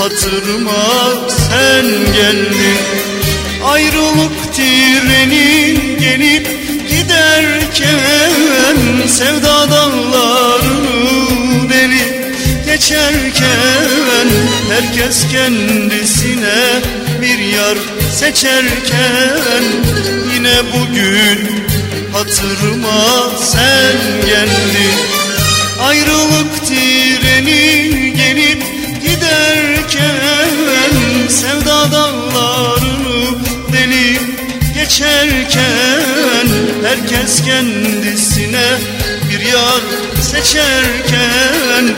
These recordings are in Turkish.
hatırıma sen geldin. Ayrılık treni gelip giderken Sevda dağlarını delip geçerken Herkes kendisine bir yar seçerken Yine bugün hatırıma sen geldin. Ayrılık treni geçerken Herkes kendisine bir yar seçerken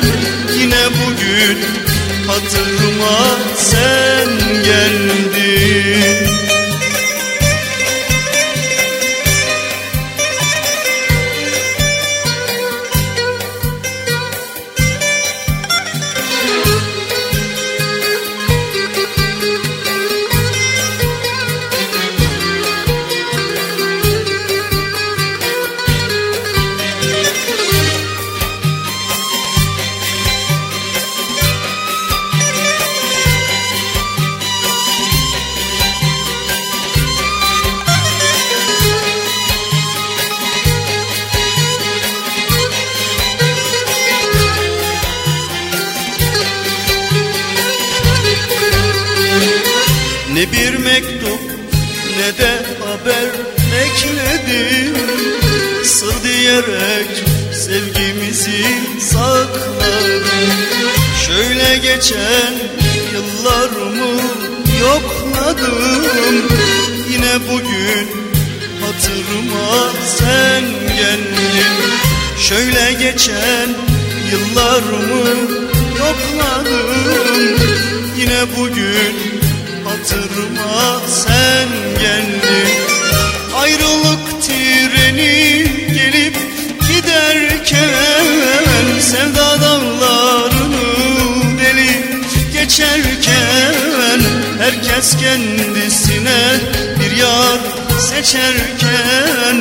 Yine bugün hatırıma sen geldin Ne bir mektup ne de haber bekledim Sır diyerek sevgimizi sakladım. Şöyle geçen yıllarımı yokladım. Yine bugün hatırıma sen geldin. Şöyle geçen yıllarımı yokladım. Yine bugün hatırıma sen geldin Ayrılık treni gelip giderken Sevda dağlarını delip geçerken Herkes kendisine bir yar seçerken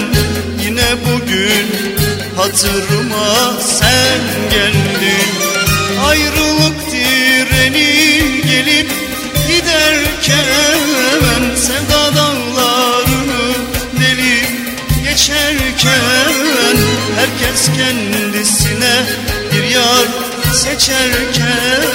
Yine bugün hatırıma sen geldin kendisine bir yar seçerken